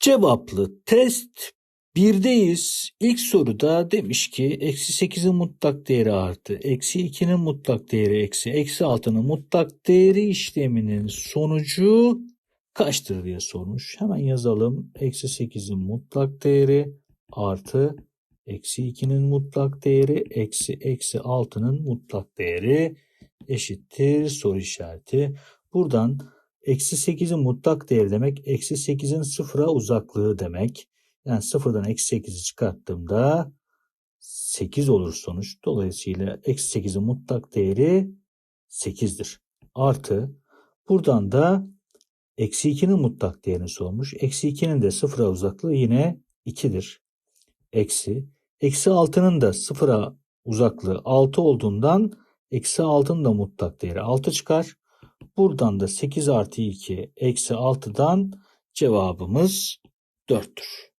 Cevaplı test birdeyiz. İlk soruda demiş ki eksi 8'in mutlak değeri artı eksi 2'nin mutlak değeri eksi eksi 6'nın mutlak değeri işleminin sonucu kaçtır diye sormuş. Hemen yazalım. Eksi 8'in mutlak değeri artı eksi 2'nin mutlak değeri eksi eksi 6'nın mutlak değeri eşittir soru işareti. Buradan eksi 8'in mutlak değeri demek eksi 8'in sıfıra uzaklığı demek. Yani sıfırdan eksi 8'i çıkarttığımda 8 olur sonuç. Dolayısıyla eksi 8'in mutlak değeri 8'dir. Artı buradan da eksi 2'nin mutlak değerini sormuş. Eksi 2'nin de sıfıra uzaklığı yine 2'dir. Eksi. Eksi 6'nın da sıfıra uzaklığı 6 olduğundan eksi 6'nın da mutlak değeri 6 çıkar. Buradan da 8 artı 2 eksi 6'dan cevabımız 4'tür.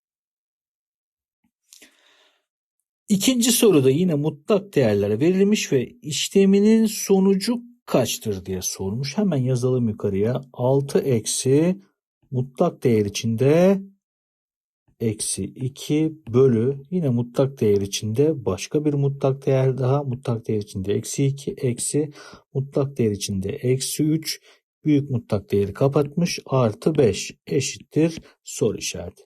İkinci soruda yine mutlak değerlere verilmiş ve işleminin sonucu kaçtır diye sormuş. Hemen yazalım yukarıya. 6 eksi mutlak değer içinde eksi 2 bölü yine mutlak değer içinde başka bir mutlak değer daha mutlak değer içinde eksi 2 eksi mutlak değer içinde eksi 3 büyük mutlak değeri kapatmış artı 5 eşittir soru işareti.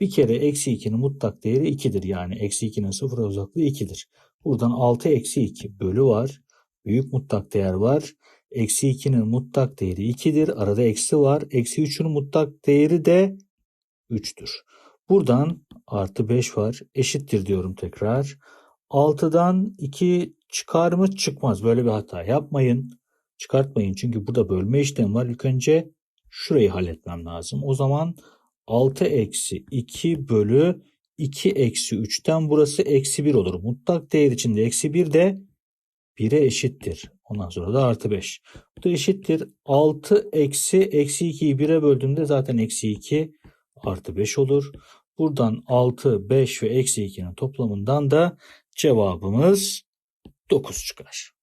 Bir kere eksi 2'nin mutlak değeri 2'dir yani eksi 2'nin sıfıra uzaklığı 2'dir. Buradan 6 eksi 2 bölü var. Büyük mutlak değer var. Eksi 2'nin mutlak değeri 2'dir. Arada eksi var. Eksi 3'ün mutlak değeri de 3'tür. Buradan artı 5 var. Eşittir diyorum tekrar. 6'dan 2 çıkar mı? Çıkmaz. Böyle bir hata yapmayın. Çıkartmayın. Çünkü burada bölme işlemi var. İlk önce şurayı halletmem lazım. O zaman 6 eksi 2 bölü 2 eksi 3'ten burası eksi 1 olur. Mutlak değer içinde eksi 1 de 1'e eşittir. Ondan sonra da artı 5. Bu da eşittir. 6 eksi eksi 2'yi 1'e böldüğümde zaten eksi 2 artı 5 olur. Buradan 6, 5 ve eksi 2'nin toplamından da cevabımız 9 çıkar.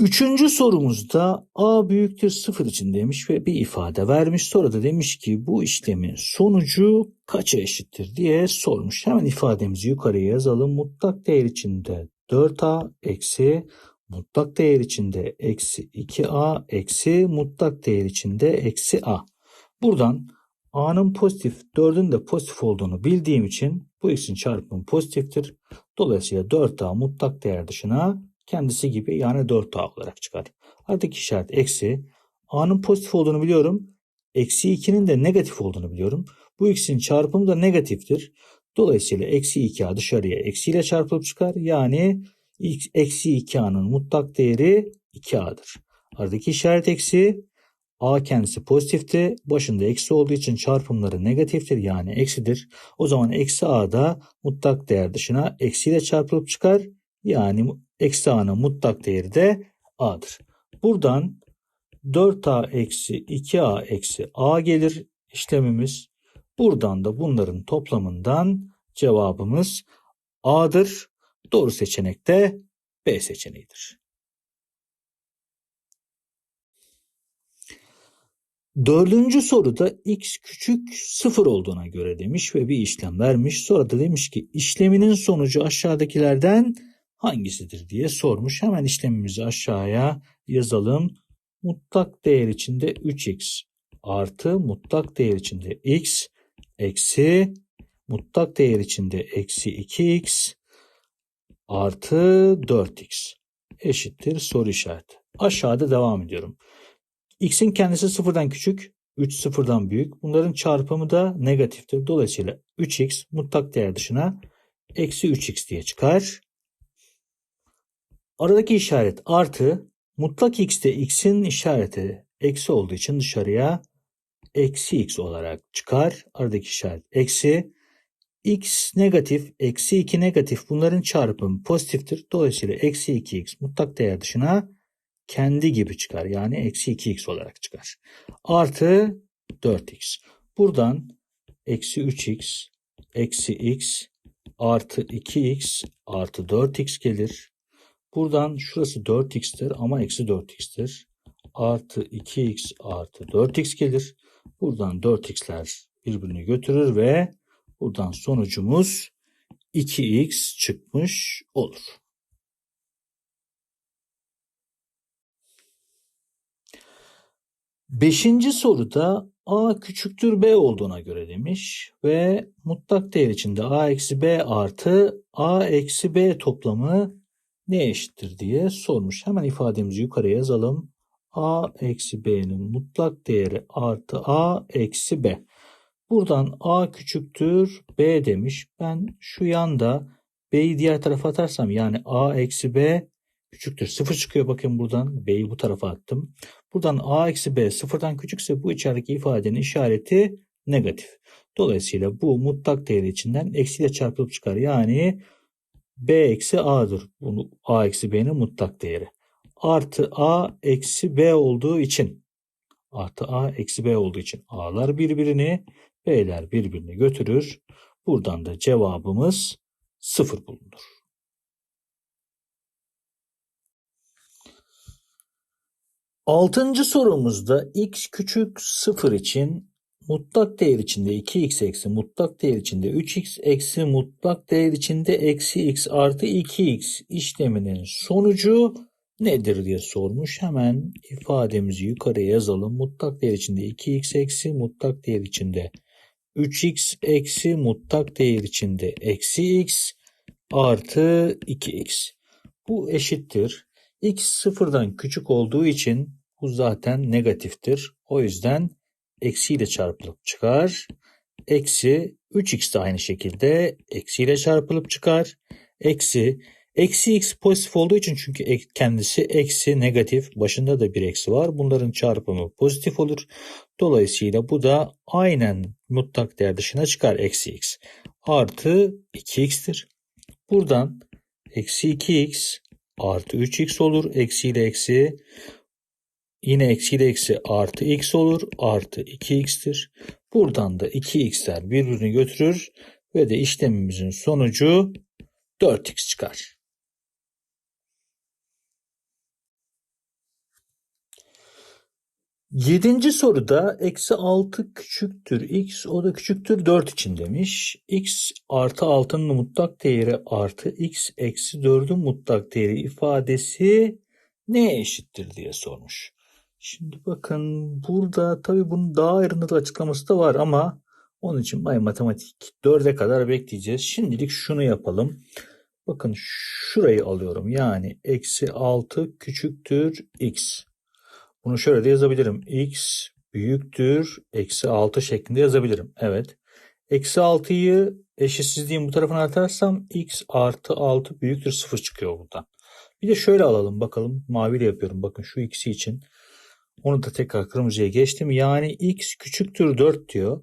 Üçüncü sorumuzda a büyüktür sıfır için demiş ve bir ifade vermiş. Sonra da demiş ki bu işlemin sonucu kaça eşittir diye sormuş. Hemen ifademizi yukarıya yazalım. Mutlak değer içinde 4a eksi mutlak değer içinde eksi 2a eksi mutlak değer içinde eksi a. Buradan a'nın pozitif 4'ün de pozitif olduğunu bildiğim için bu x'in çarpımı pozitiftir. Dolayısıyla 4a mutlak değer dışına kendisi gibi yani 4a olarak çıkar. Aradaki işaret eksi. a'nın pozitif olduğunu biliyorum. Eksi 2'nin de negatif olduğunu biliyorum. Bu ikisinin çarpımı da negatiftir. Dolayısıyla eksi 2a dışarıya eksiyle çarpılıp çıkar. Yani eksi 2a'nın mutlak değeri 2a'dır. Aradaki işaret eksi. A kendisi pozitifti. Başında eksi olduğu için çarpımları negatiftir yani eksidir. O zaman eksi a da mutlak değer dışına eksiyle çarpılıp çıkar. Yani eksi a'nın mutlak değeri de a'dır. Buradan 4a eksi 2a eksi a gelir işlemimiz. Buradan da bunların toplamından cevabımız a'dır. Doğru seçenek de B seçeneğidir. Dördüncü soruda x küçük sıfır olduğuna göre demiş ve bir işlem vermiş. Sonra da demiş ki işleminin sonucu aşağıdakilerden hangisidir diye sormuş. Hemen işlemimizi aşağıya yazalım. Mutlak değer içinde 3x artı mutlak değer içinde x eksi mutlak değer içinde eksi 2x artı 4x eşittir soru işareti. Aşağıda devam ediyorum. x'in kendisi sıfırdan küçük, 3 sıfırdan büyük. Bunların çarpımı da negatiftir. Dolayısıyla 3x mutlak değer dışına eksi 3x diye çıkar. Aradaki işaret artı mutlak x'te x'in işareti eksi olduğu için dışarıya eksi x olarak çıkar. Aradaki işaret eksi x negatif, eksi 2 negatif bunların çarpımı pozitiftir. Dolayısıyla eksi 2x mutlak değer dışına kendi gibi çıkar. Yani eksi 2x olarak çıkar. Artı 4x. Buradan eksi 3x, eksi x, artı 2x, artı 4x gelir. Buradan şurası 4x'tir ama eksi 4x'tir. artı 2x artı 4x gelir. Buradan 4x'ler birbirini götürür ve buradan sonucumuz 2x çıkmış olur. Beşinci soruda a küçüktür b olduğuna göre demiş ve mutlak değer içinde a eksi b artı a eksi b toplamı ne eşittir diye sormuş. Hemen ifademizi yukarıya yazalım. a eksi b'nin mutlak değeri artı a eksi b. Buradan a küçüktür b demiş. Ben şu yanda b'yi diğer tarafa atarsam yani a eksi b küçüktür. Sıfır çıkıyor bakın buradan. B'yi bu tarafa attım. Buradan a eksi b sıfırdan küçükse bu içerideki ifadenin işareti negatif. Dolayısıyla bu mutlak değeri içinden eksiyle çarpılıp çıkar. Yani b eksi a'dır. Bunu a eksi b'nin mutlak değeri. Artı a eksi b olduğu için artı a eksi b olduğu için a'lar birbirini b'ler birbirini götürür. Buradan da cevabımız sıfır bulunur. Altıncı sorumuzda x küçük 0 için mutlak değer içinde 2x eksi mutlak değer içinde 3x eksi mutlak değer içinde eksi x artı 2x işleminin sonucu nedir diye sormuş. Hemen ifademizi yukarıya yazalım. Mutlak değer içinde 2x eksi mutlak değer içinde 3x eksi mutlak değer içinde eksi x artı 2x. Bu eşittir. x sıfırdan küçük olduğu için bu zaten negatiftir. O yüzden eksiyle çarpılıp çıkar. Eksi 3x de aynı şekilde eksiyle çarpılıp çıkar. Eksi Eksi x pozitif olduğu için çünkü kendisi eksi negatif başında da bir eksi var. Bunların çarpımı pozitif olur. Dolayısıyla bu da aynen mutlak değer dışına çıkar eksi x. Artı 2x'tir. Buradan eksi 2x artı 3x olur. Eksi ile eksi Yine eksi ile eksi artı x olur. Artı 2x'tir. Buradan da 2x'ler birbirini götürür ve de işlemimizin sonucu 4x çıkar. Yedinci soruda eksi 6 küçüktür x o da küçüktür 4 için demiş. x artı 6'nın mutlak değeri artı x eksi 4'ün mutlak değeri ifadesi neye eşittir diye sormuş. Şimdi bakın burada tabii bunun daha ayrıntılı açıklaması da var ama onun için bay matematik 4'e kadar bekleyeceğiz. Şimdilik şunu yapalım. Bakın şurayı alıyorum. Yani eksi 6 küçüktür x. Bunu şöyle de yazabilirim. x büyüktür eksi 6 şeklinde yazabilirim. Evet. Eksi 6'yı eşitsizliğin bu tarafına atarsam x artı 6 büyüktür 0 çıkıyor buradan. Bir de şöyle alalım bakalım. Maviyle yapıyorum. Bakın şu x'i için. Onu da tekrar kırmızıya geçtim. Yani x küçüktür 4 diyor.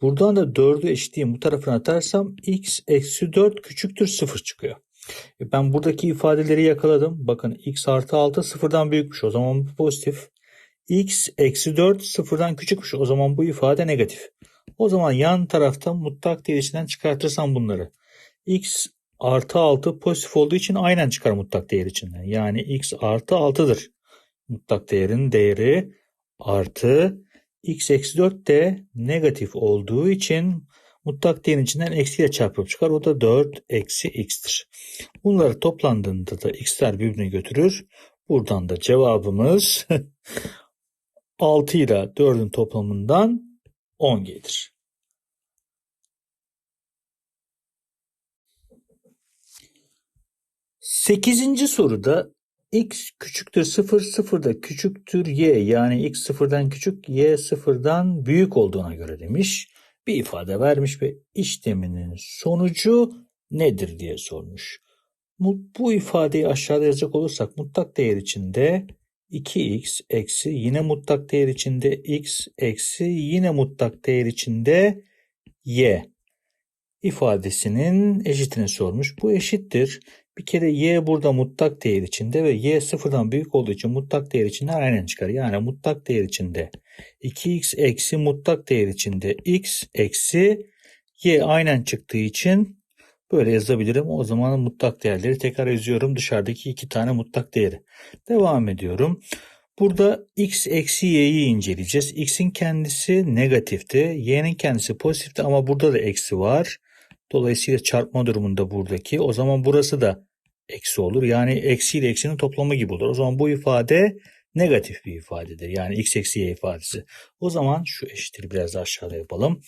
Buradan da 4'ü eşitleyeyim. Bu tarafına atarsam x eksi 4 küçüktür 0 çıkıyor. E ben buradaki ifadeleri yakaladım. Bakın x artı 6 sıfırdan büyükmüş. O zaman bu pozitif. x eksi 4 sıfırdan küçükmüş. O zaman bu ifade negatif. O zaman yan tarafta mutlak değer içinden çıkartırsam bunları. x artı 6 pozitif olduğu için aynen çıkar mutlak değer içinden. Yani x artı 6'dır mutlak değerin değeri artı x eksi 4 de negatif olduğu için mutlak değerin içinden eksiyle çarpıp çıkar. O da 4 eksi x'tir. Bunları toplandığında da x'ler birbirini götürür. Buradan da cevabımız 6 ile 4'ün toplamından 10 gelir. Sekizinci soruda x küçüktür 0, 0 da küçüktür y yani x sıfırdan küçük y sıfırdan büyük olduğuna göre demiş. Bir ifade vermiş ve işleminin sonucu nedir diye sormuş. Bu, ifadeyi aşağıda yazacak olursak mutlak değer içinde 2x eksi yine mutlak değer içinde x eksi yine mutlak değer içinde y ifadesinin eşitini sormuş. Bu eşittir. Bir kere y burada mutlak değer içinde ve y sıfırdan büyük olduğu için mutlak değer içinde aynen çıkar. Yani mutlak değer içinde 2x eksi mutlak değer içinde x eksi y aynen çıktığı için böyle yazabilirim. O zaman mutlak değerleri tekrar yazıyorum. Dışarıdaki iki tane mutlak değeri. Devam ediyorum. Burada x eksi y'yi inceleyeceğiz. x'in kendisi negatifti. y'nin kendisi pozitifti ama burada da eksi var. Dolayısıyla çarpma durumunda buradaki. O zaman burası da eksi olur. Yani eksi ile eksinin toplamı gibi olur. O zaman bu ifade negatif bir ifadedir. Yani x eksi y ifadesi. O zaman şu eşittir biraz daha aşağıda yapalım.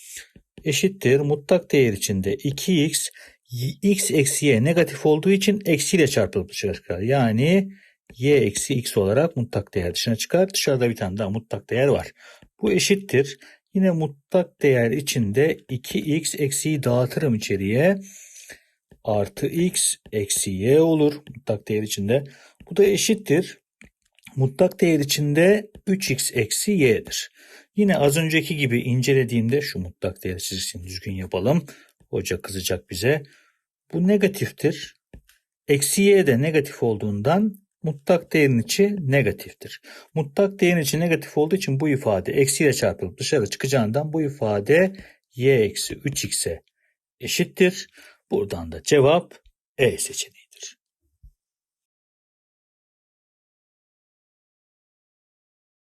Eşittir mutlak değer içinde 2x y- x eksi y negatif olduğu için eksiyle çarpılıp dışarı çıkar. Yani y eksi x olarak mutlak değer dışına çıkar. Dışarıda bir tane daha mutlak değer var. Bu eşittir. Yine mutlak değer içinde 2x eksiyi dağıtırım içeriye. Artı x eksi y olur mutlak değer içinde. Bu da eşittir. Mutlak değer içinde 3x eksi y'dir. Yine az önceki gibi incelediğimde şu mutlak değer çizgisini düzgün yapalım. Hoca kızacak bize. Bu negatiftir. Eksi y de negatif olduğundan mutlak değerin içi negatiftir. Mutlak değerin içi negatif olduğu için bu ifade eksiyle çarpılıp dışarı çıkacağından bu ifade y eksi 3x'e eşittir. Buradan da cevap E seçeneği.